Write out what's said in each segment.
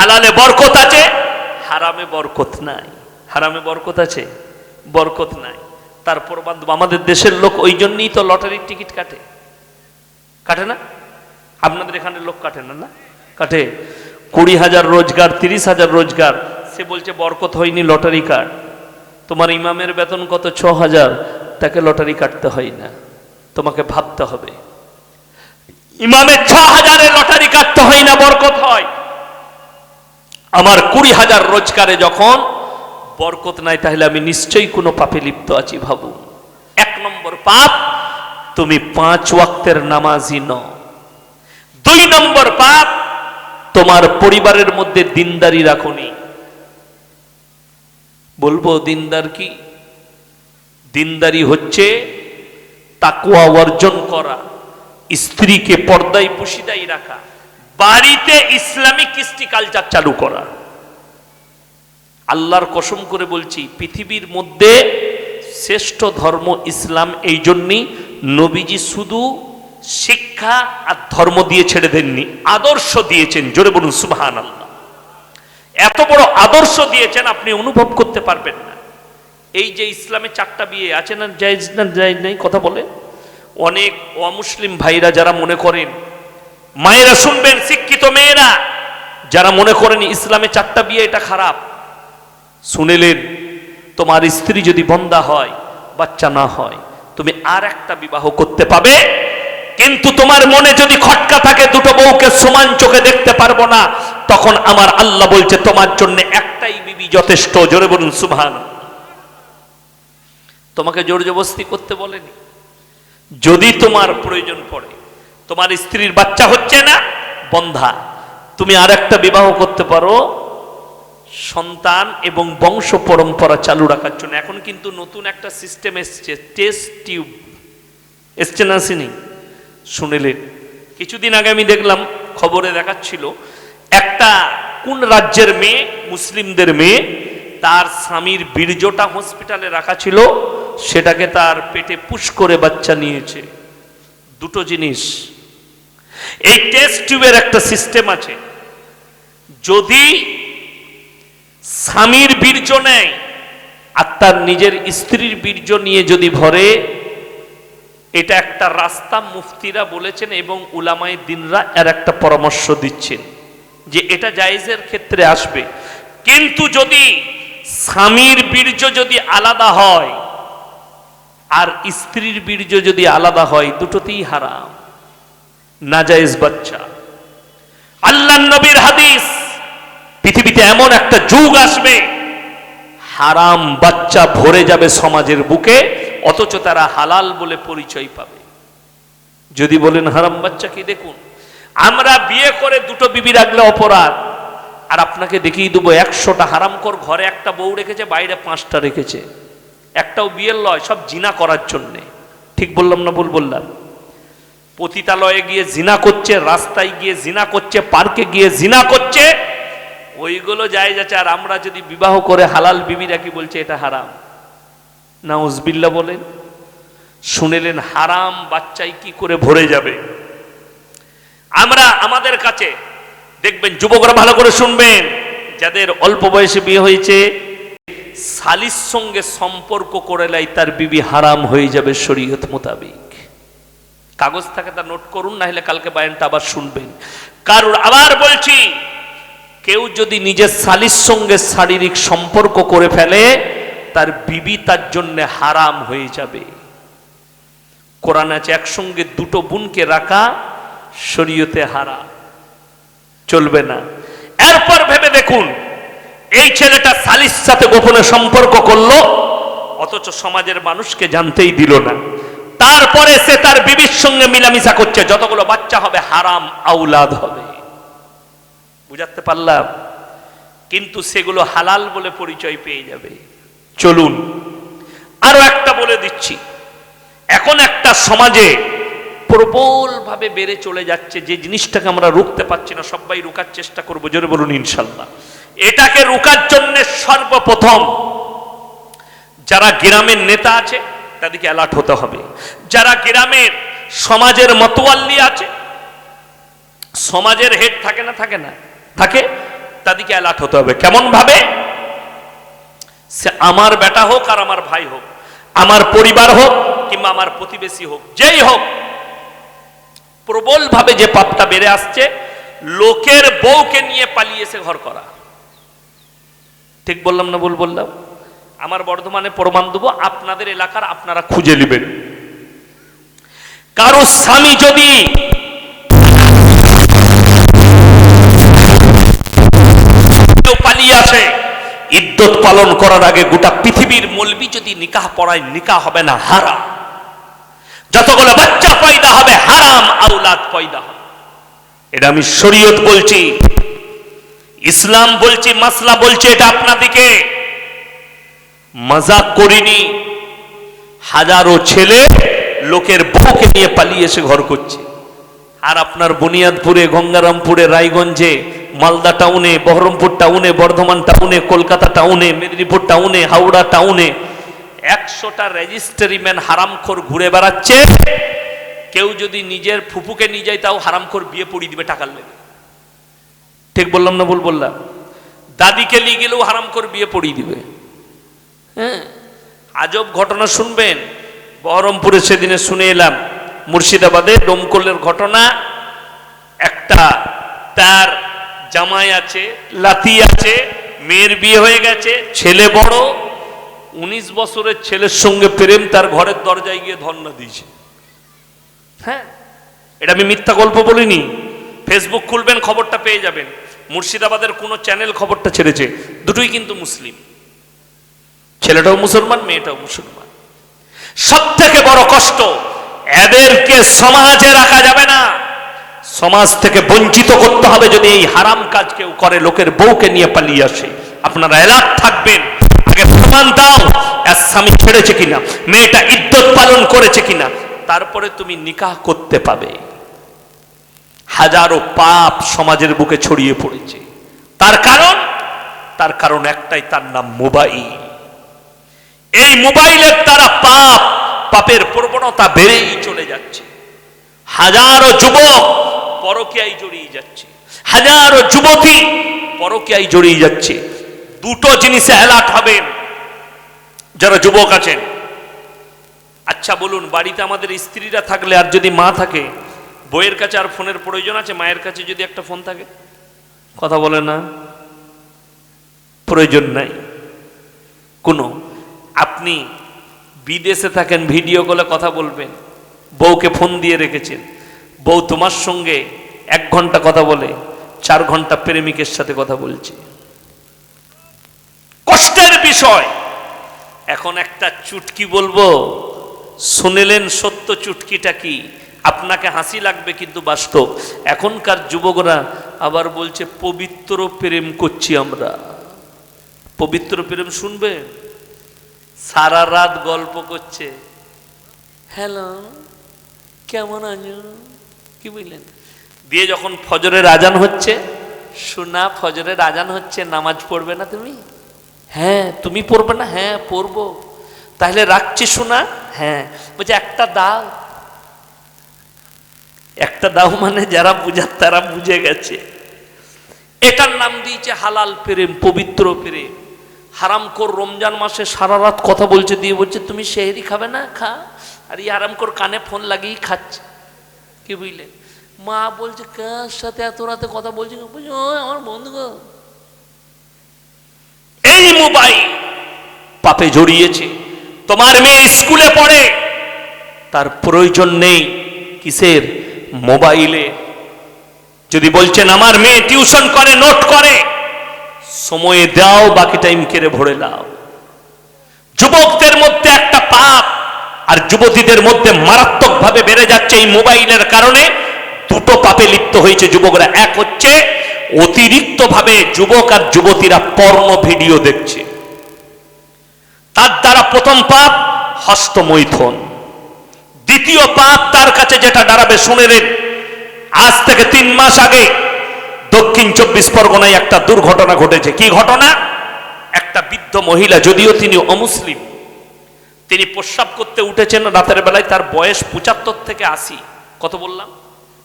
হালালে বরকত আছে? হারামে বরকত নাই। হারামে বরকত আছে? বরকত নাই। তারপর বান্ধব আমাদের দেশের লোক ওই জন্যই তো লটারির টিকিট কাটে। কাটে না? আপনাদের এখানে লোক কাটে না না? কাটে। কুড়ি হাজার রোজগার, তিরিশ হাজার রোজগার। সে বলছে, বরকত হয়নি লটারি কাট তোমার ইমামের বেতন কত? ছ হাজার। তাকে লটারি কাটতে হয় না। তোমাকে ভাবতে হবে। ইমামের ছ হাজারে লটারি কাটতে হয় না, বরকত হয়। আমার কুড়ি হাজার রোজগারে যখন বরকত নাই, তাহলে আমি নিশ্চয়ই কোনো পাপে লিপ্ত আছি ভাবুন এক নম্বর পাপ, তুমি পাঁচ ওয়াক্তের নামাজি ন দুই নম্বর পাপ, তোমার পরিবারের মধ্যে দিনদারি রাখুনি বলব দিনদার কি? দিনদারি হচ্ছে তাকুয়া অর্জন করা, স্ত্রীকে পর্দায় পুশিদাই রাখা। বাড়িতে ইসলামিক কৃষ্টি কালচার চালু করা। আল্লাহর কসম করে বলছি, পৃথিবীর মধ্যে শ্রেষ্ঠ ধর্ম ইসলাম এই জন্যই নবীজি শুধু শিক্ষা আর ধর্ম দিয়ে ছেড়ে দেননি, আদর্শ দিয়েছেন। জোরে বলুন সুবহান আল্লাহ এত বড় আদর্শ দিয়েছেন, আপনি অনুভব করতে পারবেন না। এই যে ইসলামে চারটা বিয়ে, আছে না জায়েজ না জায়েজ নেই, কথা বলে? অনেক অমুসলিম ভাইরা যারা মনে করেন মায়েরা শুনবেন, শিক্ষিত মেয়েরা। যারা মনে করেন ইসলামে চারটা বিয়ে, এটা খারাপ। শুনেলেন, তোমার স্ত্রী যদি বন্দা হয়, বাচ্চা না হয়, তুমি আর একটা বিবাহ করতে পাবে? কিন্তু তোমার মনে যদি খটকা থাকে, দুটো বউকে সমান চোখে দেখতে পারব না, তখন আমার আল্লাহ বলছে, তোমার জন্য একটাই বিবি যথেষ্ট। জোরে বলুন সুভান তোমাকে জোর জবস্তি করতে বলেনি? যদি তোমার প্রয়োজন পড়ে তোমার স্ত্রীর বাচ্চা হচ্ছে না? বন্ধা। তুমি আর একটা বিবাহ করতে পারো। সন্তান এবং বংশ পরম্পরা চালু রাখার জন্য। এখন কিন্তু নতুন একটা সিস্টেম এসছে টেস্ট টিউব এসছে না আসেনি শুনেলেন কিছুদিন আগে আমি দেখলাম, খবরে দেখাচ্ছিল, একটা কোন রাজ্যের মেয়ে, মুসলিমদের মেয়ে, তার স্বামীর বীর্যটা হসপিটালে রাখা ছিল, সেটাকে তার পেটে পুশ করে বাচ্চা নিয়েছে। দুটো জিনিস। এই টেস্ট টিউবের একটা সিস্টেম আছে। যদি স্বামীর বীর্য নেয় আর তার নিজের স্ত্রীর বীর্য নিয়ে যদি ভরে, এটা একটা রাস্তা মুফতিরা বলেছেন এবং উলামাই দিনরা এর একটা পরামর্শ দিচ্ছেন যে এটা জায়েজের ক্ষেত্রে আসবে। কিন্তু যদি স্বামীর বীর্য যদি আলাদা হয় আর স্ত্রীর বীর্য যদি আলাদা হয়, দুটোতেই হারাম। নাজায়েজ বাচ্চা। আল্লাহ নবীর হাদিস, পৃথিবীতে এমন একটা যুগ আসবে, হারাম বাচ্চা ভরে যাবে সমাজের বুকে, অথচ তারা হালাল বলে পরিচয় পাবে। যদি বলেন হারাম বাচ্চা কি, দেখুন, আমরা বিয়ে করে দুটো বিবি রাখলে অপরাধ, আর আপনাকে দেখিয়ে দেবো একশোটা হারামকর ঘরে একটা বউ রেখেছে, বাইরে পাঁচটা রেখেছে। একটাও বিয়ের লয়, সব জিনা করার জন্যে। ঠিক বললাম না ভুল বললাম? পতিতালয়ে গিয়ে জিনা করছে, রাস্তায় গিয়ে জিনা করছে, পার্কে গিয়ে জিনা করছে, ওইগুলো যায় যাচ্ছে আর আমরা যদি বিবাহ করে হালাল বিবি রাখি, বলছে এটা হারাম। না উজবিল্লা বলেন, শুনেলেন হারাম বাচ্চাই কি করে ভরে যাবে? আমরা আমাদের কাছে দেখবেন যুবকরা ভালো করে শুনবেন, যাদের অল্প বয়সে বিয়ে হয়েছে সালির সঙ্গে সম্পর্ক করে লাই তার বিবি হারাম হয়ে যাবে শরীয়ত মোতাবিক। কাগজ থাকে তা নোট করুন না হলে কালকে বায়ানটা আবার শুনবেন। কারণ আবার বলছি, কেউ যদি নিজের সালির সঙ্গে শারীরিক সম্পর্ক করে ফেলে, তার বিবি তার জন্য হারাম হয়ে যাবে। কোরআন আছে, একসঙ্গে দুটো বোনকে রাখা শরীয়তে হারা চলবে না। এরপর ভেবে দেখুন, এই ছেলেটা সালিস সাথে গোপনে সম্পর্ক করল, অথচ সমাজের মানুষকে জানতেই দিল না। তারপরে সে তার বিবির সঙ্গে মিলামিশা করছে, যতগুলো বাচ্চা হবে, হারাম আউলাদ হবে। বুঝাতে পারলাম? কিন্তু সেগুলো হালাল বলে পরিচয় পেয়ে যাবে। চলুন, আরও একটা বলে দিচ্ছি। এখন একটা সমাজে প্রবলভাবে বেড়ে চলে যাচ্ছে, যে জিনিসটাকে আমরা রুখতে পারছি না, সবাই রুকার চেষ্টা করব, জোরে বলুন ইনশাল্লাহ। এটাকে রুকার জন্য সর্বপ্রথম যারা গ্রামের নেতা আছে তাদেরকে অ্যালার্ট হতে হবে। যারা গ্রামের সমাজের মতোয়াল্লি আছে, সমাজের হেড থাকে না থাকে না, থাকে তাদেরকে অ্যালার্ট হতে হবে। কেমন ভাবে সে আমার বেটা হোক আর আমার ভাই হোক, আমার পরিবার হোক কিংবা আমার প্রতিবেশী হোক, যেই হোক প্রবল ভাবে যে পাপটা বেড়ে আসছে, লোকের বউকে নিয়ে পালিয়েছে ঘর করা। ঠিক বললাম না ভুল বললাম? আমার বর্ধমানে প্রমাণ দেবো, আপনাদের এলাকার আপনারা খুঁজে নেবেন। কারও স্বামী যদি পালিয়ে আসে, ইদ্যত পালন করার আগে গোটা পৃথিবীর মলবি যদি নিকাহ পড়ায়, নিকাহ হবে না, হারাম। যতগুলো বাচ্চা পয়দা হবে, হারাম আউলাদ পয়দা হবে। এটা আমি শরীয়ত বলছি, ইসলাম বলছি, মাসলা বলছি, এটা আপনাদিকে। মজাক করিনি। হাজারো ছেলে লোকের বউকে নিয়ে পালিয়ে এসে ঘর করছে। আর আপনার বুনিয়াদপুরে, গঙ্গারামপুরে, রায়গঞ্জে, মালদা টাউনে, বহরমপুর টাউনে, বর্ধমান টাউনে, কলকাতা টাউনে, মেদিনীপুর টাউনে, হাওড়া টাউনে একশোটা রেজিস্ট্রি ম্যান হারামখোর ঘুরে বেড়াচ্ছে। কেউ যদি নিজের ফুপুকে নিয়ে যায়, তাও হারামখোর বিয়ে পড়িয়ে দিবে টাকার লেগে। ঠিক বললাম না ভুল বললাম? দাদিকে নিয়ে গেলেও হারামখোর বিয়ে পড়িয়ে দিবে। হ্যাঁ? আজব ঘটনা শুনবেন। বহরমপুরে সেদিনে শুনে এলাম, মুর্শিদাবাদে ডোমকলের ঘটনা। একটা তার জামাই আছে, লাতি আছে, মেয়ের বিয়ে হয়ে গেছে, ছেলে বড়। উনিশ বছরের ছেলের সঙ্গে প্রেম, তার ঘরের দরজায় গিয়ে ধর্ণা দিয়েছে। হ্যাঁ? এটা আমি মিথ্যা গল্প বলিনি। ফেসবুক খুলবেন, খবরটা পেয়ে যাবেন। মুর্শিদাবাদের কোনো চ্যানেল খবরটা ছেড়েছে। দুটোই কিন্তু মুসলিম। ছেলেটাও মুসলমান, মেয়েটাও মুসলমান। সব থেকে বড় কষ্ট, এদেরকে সমাজে রাখা যাবে না। সমাজ থেকে বঞ্চিত করতে হবে যদি এই হারাম কাজ কেউ করে, লোকের বউকে নিয়ে পালিয়ে আসে। আপনারা এলাক থাকবেন। আগে প্রমাণ দাও স্বামী ছেড়েছে কিনা, মেয়েটা ইদ্যত পালন করেছে কিনা। তারপরে তুমি নিকাহ করতে পাবে। হাজারো পাপ সমাজের বুকে ছড়িয়ে পড়েছে। তার কারণ? তার কারণ একটাই, তার নাম মোবাইল। এই মোবাইলের দ্বারা পাপ, পাপের প্রবণতা বেড়েই চলে যাচ্ছে। হাজারো যুবক পরকিয়ায় জড়িয়ে যাচ্ছে। হাজারো যুবতী পরকিয়ায় জড়িয়ে যাচ্ছে। দুটো জিনিসে অ্যালার্ট হবেন যারা যুবক আছেন আচ্ছা বলুন, বাড়িতে আমাদের স্ত্রীরা থাকলে আর যদি মা থাকে বইয়ের কাছে আর ফোনের প্রয়োজন আছে? মায়ের কাছে যদি একটা ফোন থাকে? কথা বলে না। প্রয়োজন নাই। কোনো আপনি বিদেশে থাকেন, ভিডিও কলে কথা বলবেন, বউকে ফোন দিয়ে রেখেছেন, বউ তোমার সঙ্গে এক ঘণ্টা কথা বলে, চার ঘণ্টা প্রেমিকের সাথে কথা বলছে। কষ্টের বিষয়। এখন একটা চুটকি বলব, শুনেলেন সত্য চুটকিটা কি? আপনাকে হাসি লাগবে কিন্তু বাস্তব। এখনকার যুবকরা আবার বলছে, পবিত্র প্রেম করছি আমরা। পবিত্র প্রেম শুনবে সারা রাত গল্প করছে। হ্যালো কেমন আছো? কি বুঝলেন দিয়ে যখন ফজরের আজান হচ্ছে শোনা ফজরের আজান হচ্ছে নামাজ পড়বে না তুমি? হ্যাঁ তুমি পড়বে না? হ্যাঁ পড়ব। তাহলে রাখছি শোনা হ্যাঁ বলছে একটা দাও। একটা দাও মানে যারা বুঝার তারা বুঝে গেছে। এটার নাম দিয়েছে হালাল প্রেম পবিত্র প্রেম। হারামকোর রমজান মাসে সারা রাত কথা বলছে, দিয়ে বলছে, তুমি সেহেরি খাবে না? খা। আর ই এই হারামকোর কানে ফোন লাগিয়েই খাচ্ছে। কি বুঝলেন মা বলছে, কার সাথে এত রাতে কথা বলছে? আমার বন্ধু এই মোবাইল পাপে জড়িয়েছে, তোমার মেয়ে স্কুলে পড়ে, তার প্রয়োজন নেই কিসের? মোবাইলে। যদি বলছেন, আমার মেয়ে টিউশন করে, নোট করে সময়ে দাও বাকি টাইম কেড়ে ভরে নাও। যুবকদের মধ্যে একটা পাপ আর যুবতীদের মধ্যে মারাত্মকভাবে বেড়ে যাচ্ছে এই মোবাইলের কারণে। দুটো পাপে লিপ্ত হয়েছে যুবকরা। এক হচ্ছে অতিরিক্ত ভাবে যুবক আর যুবতীরা পর্ণ ভিডিও দেখছে। তার দ্বারা প্রথম পাপ হস্তমৈথন। দ্বিতীয় পাপ তার কাছে যেটা দাঁড়াবে, শুনে আজ থেকে তিন মাস আগে দক্ষিণ চব্বিশ পরগনায় একটা দুর্ঘটনা ঘটেছে। কি ঘটনা? একটা বৃদ্ধ মহিলা, যদিও তিনি অমুসলিম, তিনি প্রস্রাব করতে উঠেছেন রাতের বেলায়, তার বয়স পঁচাত্তর থেকে আশি। কত বললাম?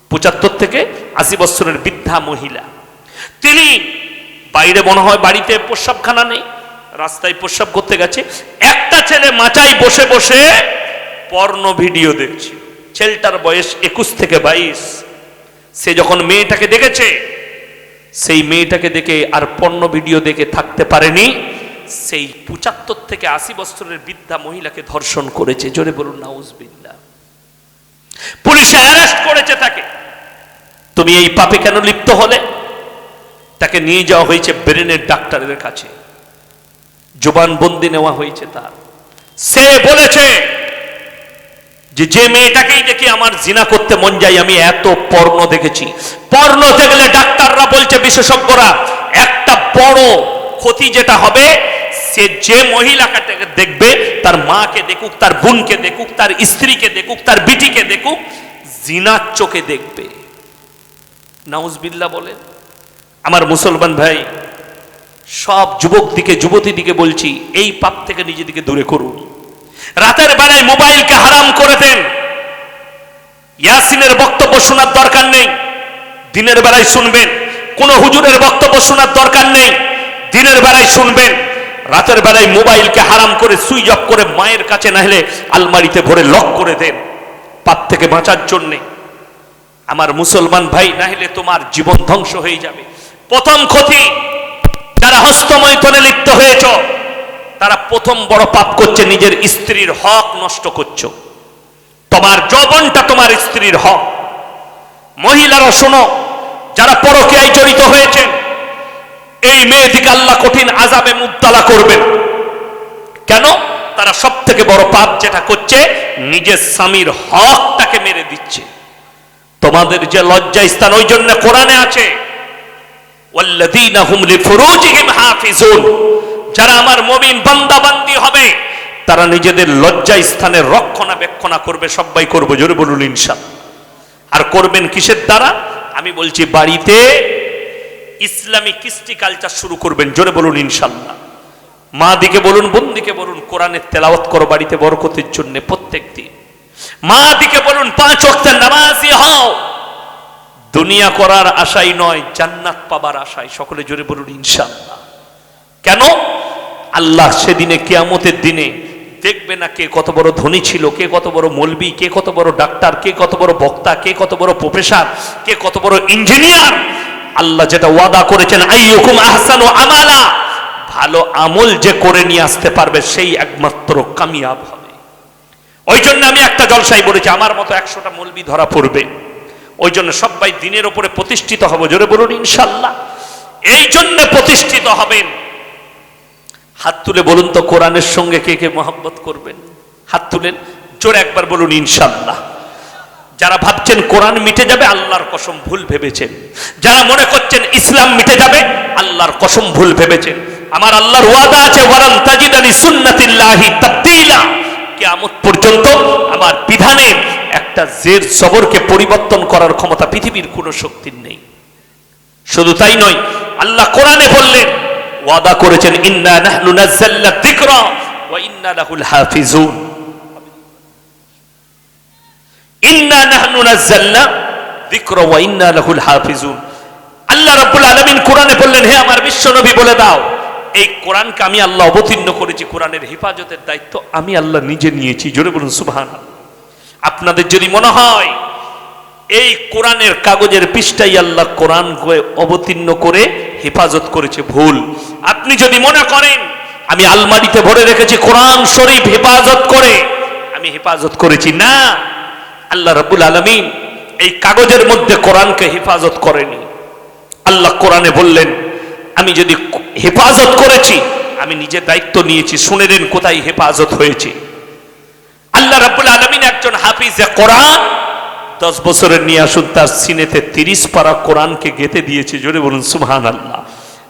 পঁচাত্তর থেকে আশি বছরের বৃদ্ধা মহিলা। তিনি বাইরে মনে হয় বাড়িতে প্রস্রাবখানা নেই, রাস্তায় প্রস্রাব করতে গেছে। একটা ছেলে মাচায় বসে বসে পর্ণ ভিডিও দেখছে। ছেলেটার বয়স একুশ থেকে বাইশ। সে যখন মেয়েটাকে দেখেছে সেই মেয়েটাকে দেখে আর পণ্য ভিডিও দেখে থাকতে পারেনি। সেই পঁচাত্তর থেকে আশি বছরের বৃদ্ধা মহিলাকে ধর্ষণ করেছে। জোরে বলুন নাউজবিল্লা পুলিশে অ্যারেস্ট করেছে তাকে। তুমি এই পাপে কেন লিপ্ত হলে? তাকে নিয়ে যাওয়া হয়েছে ব্রেনের ডাক্তারের কাছে। জবানবন্দি নেওয়া হয়েছে তার। সে বলেছে যে যে মেয়েটাকেই দেখি আমার জিনা করতে মন যায়, আমি এত পর্ণ দেখেছি। পর্ণ দেখলে ডাক্তাররা বলছে, বিশেষজ্ঞরা, একটা বড় ক্ষতি যেটা হবে, সে যে মহিলাকে দেখবে, তার মাকে দেখুক, তার বোনকে দেখুক, তার স্ত্রীকে দেখুক, তার বিটিকে দেখুক, জিনার চোখে দেখবে। নাউজবিল্লা বলেন আমার মুসলমান ভাই, সব যুবক দিকে, যুবতী দিকে বলছি, এই পাপ থেকে নিজেদিকে দূরে করুন। রাতের বেলায় মোবাইলকে হারাম করে দেন। ইয়াসিনের বক্তব্য শোনার দরকার নেই। দিনের বেলায় শুনবেন। কোন হুজুরের বক্তব্য শোনার দরকার নেই। দিনের বেলায় শুনবেন। রাতের বেলায় মোবাইলকে হারাম করে সুইচ অফ করে মায়ের কাছে না হলে আলমারিতে ভরে লক করে দেন। পাপ থেকে বাঁচার জন্যে। আমার মুসলমান ভাই, না হলে তোমার জীবন ধ্বংস হয়ে যাবে। প্রথম ক্ষতি, যারা হস্তমৈথনে লিপ্ত হয়েছ তারা প্রথম বড় পাপ করছে, নিজের স্ত্রীর হক নষ্ট করছ। তোমার যৌবনটা তোমার স্ত্রীর হক। মহিলারা শোনো, যারা পরকীয়ায় জড়িত হয়েছেন, এই মেয়েটিকে আল্লাহ কঠিন আজাবে মুক্তালা করবেন। কেন? তারা সব থেকে বড় পাপ যেটা করছে, নিজের স্বামীর হকটাকে মেরে দিচ্ছে। তোমাদের যে লজ্জা স্থান, ওই জন্য কোরআনে আছে, ওয়াল্লাযীনা হুম লিফুরুজিহিম হাফিজুন। যারা আমার মুমিন বান্দা বান্দি হবে, তারা নিজেদের লজ্জা স্থানের রক্ষণাবেক্ষণা করবে, সবাই করবে, জোরে বলুন ইনশাআল্লাহ আর করবেন কিসের দ্বারা? আমি বলছি, বাড়িতে ইসলামী কৃষ্টি কালচার শুরু করবেন, জোরে বলুন ইনশাল্লাহ। মা দিকে বলুন বোন দিকে বলুন, কোরআনের তেলাওয়াত করো, বাড়িতে বরকতের জন্য প্রত্যেক দিন মা দিকে বলুন, পাঁচ অক্টের নামাজি হও। দুনিয়া করার আশাই নয়, জান্নাত পাবার আশায় সকলে জোরে বলুন ইনশাল্লাহ। কেন? আল্লাহ সেদিনে কেয়ামতের দিনে দেখবে না কে কত বড় ধনী ছিল, কে কত বড় মলবি, কে কত বড় ডাক্তার, কে কত বড় বক্তা, কে কত বড় প্রফেসর, কে কত বড় ইঞ্জিনিয়ার। আল্লাহ যেটা ওয়াদা করেছেন, আইয়ুকুম আহসানু আমালা ভালো আমল যে করে নিয়ে আসতে পারবে সেই একমাত্র কামিয়াব হবে। ওই জন্য আমি একটা জলসাই বলেছি, আমার মতো একশোটা মলবি ধরা পড়বে। ওই জন্য সবাই দিনের ওপরে প্রতিষ্ঠিত হব। জোরে বলুন, ইনশাল্লাহ। এই জন্য প্রতিষ্ঠিত হবেন। হাত তুলে বলুন তো কোরআনের সঙ্গে কে কে মহব্বত করবেন? হাত তুলেন, জোরে একবার বলুন ইনশাল্লাহ যারা ভাবছেন কোরআন মিটে যাবে, আল্লাহর কসম ভুল ভেবেছেন। যারা মনে করছেন ইসলাম মিটে যাবে, আল্লাহর কসম ভুল ভেবেছেন। আমার আল্লাহর ওয়াদা আছে, ওয়ারান তাজিদানি সুন্নাতিল্লাহি তাবদীলা। কিয়ামত পর্যন্ত আমার বিধানে একটা জের জবরকে পরিবর্তন করার ক্ষমতা পৃথিবীর কোনো শক্তির নেই। শুধু তাই নয়, আল্লাহ কোরআনে বললেন ওয়াদা করেছেন, ইন্না নাহনু নাযালনা যিকরা ওয়া ইন্না লাহুল হাফিজুন। ইন্না নাহনু নাযালনা যিকরা ওয়া ইন্না লাহুল হাফিজুন। আল্লাহ রাব্বুল আলামিন কোরআনে বললেন, হে আমার বিশ্বনবী বলে দাও, এই কোরআনকে আমি আল্লাহ অবতীর্ণ করেছি, কোরআনের হেফাজতের দায়িত্ব আমি আল্লাহ নিজে নিয়েছি। জোরে বলুন, সুবহানাল্লাহ। আপনাদের যদি মনে হয় এই কোরআনের কাগজের পৃষ্ঠাই আল্লাহ কোরআন অবতীর্ণ করে হেফাজত করেছে, ভুল। আপনি যদি মনে করেন, আমি আলমারিতে ভরে রেখেছি, কোরআন শরীফ হেফাজত করে, আমি হেফাজত করেছি, না। আল্লাহ রবুল আলমিন এই কাগজের মধ্যে কোরআনকে হেফাজত করেনি। আল্লাহ কোরআনে বললেন, আমি যদি হেফাজত করেছি, আমি নিজে দায়িত্ব নিয়েছি, শুনে নেন কোথায় হেফাজত হয়েছে। আল্লাহ রাব্বুল আলমিন একজন হাফিজে কোরআন দশ বছরের নিয়ে আসুন, তার সিনেতে তিরিশ পারা কোরআনকে গেতে দিয়েছে, জোরে বলুন সুবহান আল্লাহ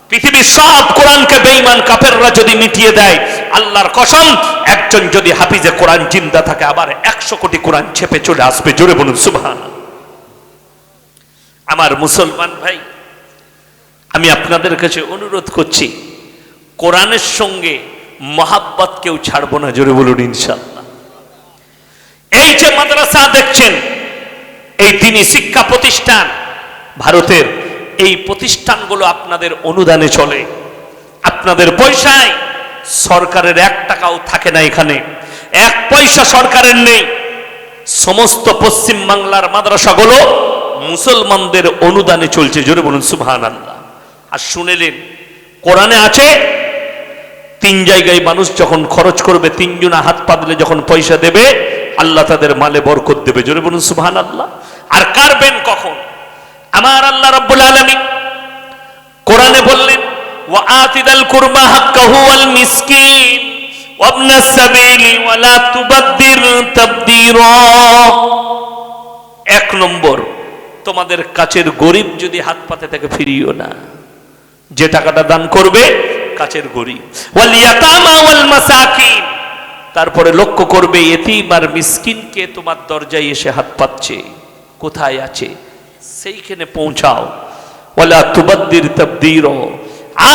পৃথিবীর সব কোরআনকে বেঈমান কাফেররা যদি মিটিয়ে দেয়, আল্লাহর কসম, একজন যদি হাফিজে কোরআন জিন্দা থাকে, আবার একশো কোটি কোরআন ছেপে চলে আসবে, জোরে বলুন সুবহান আমার মুসলমান ভাই, আমি আপনাদের কাছে অনুরোধ করছি, কোরআনের সঙ্গে মহাব্বত কেউ ছাড়বো না, জোরে বলুন ইনশাল্লাহ এই যে মাদ্রাসা দেখছেন এই তিনি শিক্ষা প্রতিষ্ঠান। ভারতের এই প্রতিষ্ঠানগুলো আপনাদের অনুদানে চলে। আপনাদের পয়সায় সরকারের এক টাকাও থাকে না এখানে। এক পয়সা সরকারের নেই। সমস্ত পশ্চিম বাংলার মাদ্রাসাগুলো মুসলমানদের অনুদানে চলছে। জোরে বলুন সুবহান আল্লাহ আর শুনেলেন, কোরআনে আছে, তিন জায়গায় মানুষ যখন খরচ করবে, তিনজনা হাত পাতলে যখন পয়সা দেবে আল্লাহ তাদের মালে বরকত দেবে জোরে বলুন সুবহান আল্লাহ আর কারবেন কখন আমার আল্লাহ রাব্বুল আলামিন কোরআনে বললেন ওয়া আতিদাল কুরবা হাক্কাহু ওয়াল মিসকিন وابن السبيل ولا تبذر تبذيرا এক নম্বর তোমাদের কাছের গরিব যদি হাত পাতে তাকে ফিরিও না যে টাকাটা দান করবে কাছের গরিব ওয়াল ইয়াতামা ওয়াল মাসাকিন তারপরে লক্ষ্য করবে, এতিম আর মিসকিনকে তোমার দরজায় এসে হাত পাচ্ছে কোথায় আছে? সেইখানে পৌঁছাও। ওয়ালা তুবাদ্দির তাবদীর।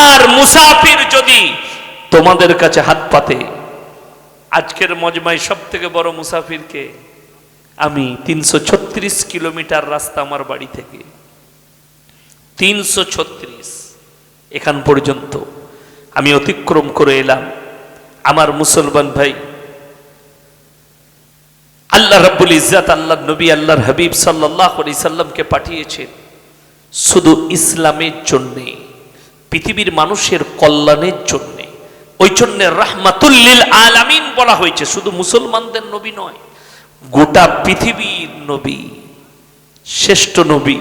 আর মুসাফির যদি তোমাদের কাছে হাত পাতে। আজকের মজমায় সব থেকে বড় মুসাফিরকে আমি তিনশো ছত্রিশ কিলোমিটার রাস্তা আমার বাড়ি থেকে। তিনশো ছত্রিশ এখান পর্যন্ত আমি অতিক্রম করে এলাম। আমার মুসলমান ভাই আল্লাহ রাব্বুল ইজ্জাত, আল্লাহ নবী আল্লাহর হাবিব সাল্লাহ আলি সাল্লামকে পাঠিয়েছেন। শুধু ইসলামের জন্যে, পৃথিবীর মানুষের কল্যাণের জন্যে। ওই জন্যে রাহমাতুল্লিল আলামিন বলা হয়েছে, শুধু মুসলমানদের নবী নয়, গোটা পৃথিবীর নবী, শ্রেষ্ঠ নবী।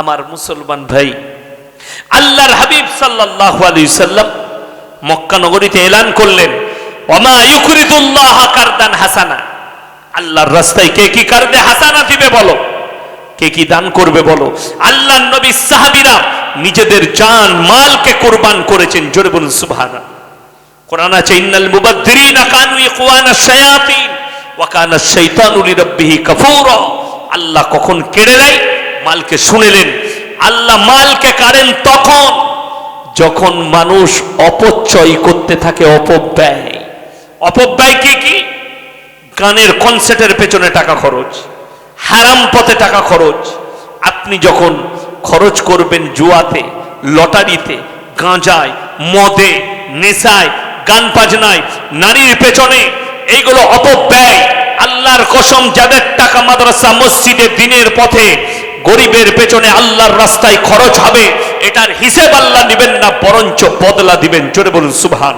আমার মুসলমান ভাই, আল্লাহর হাবিব সাল্লাল্লাহু আলাইহি সাল্লাম মক্কা নগরীতে এলান করলেন, ওমা ইউকরিদুল্লাহ কারদান হাসানা। আল্লাহর রাস্তায় কে কি কারদে হাসানা দিবে বলো? কে কি দান করবে বলো? আল্লাহ নবী সাহাবীরা নিজেদের জান, মালকে কোরবান করেছেন, জোরে বলুন সুবহানা কোরআন আছে, ইন্নাল মুবাদ্দিরিনা কানু ইখওয়ানা শায়াতিন ওয়া কানা শাইতানু লিরাব্বিহি কাফুরা। আল্লাহ কখন কেড়ে নেয়? মালকে শুনেলেন। আল্লাহ মালকে কাড়েন তখন, যখন মানুষ অপচয় করতে থাকে, অপব্যয়। অপব্যয় কি কি? গানের কনসার্টের পেছনে টাকা খরচ, হারাম পথে টাকা খরচ। আপনি যখন খরচ করবেন জুয়াতে, লটারিতে, গাঁজায়, মদে, নেশায়, গান বাজনায়, নারীর পেছনে, এইগুলো অপব্যয়। আল্লাহর কসম, যাদের টাকা মাদ্রাসা, মসজিদে দিনের পথে গরিবের পেছনে আল্লাহর রাস্তায় খরচ হবে, এটার হিসেব আল্লাহ দিবেন না, বরঞ্চ বদলা দিবেন। চলে বলুন সুবহান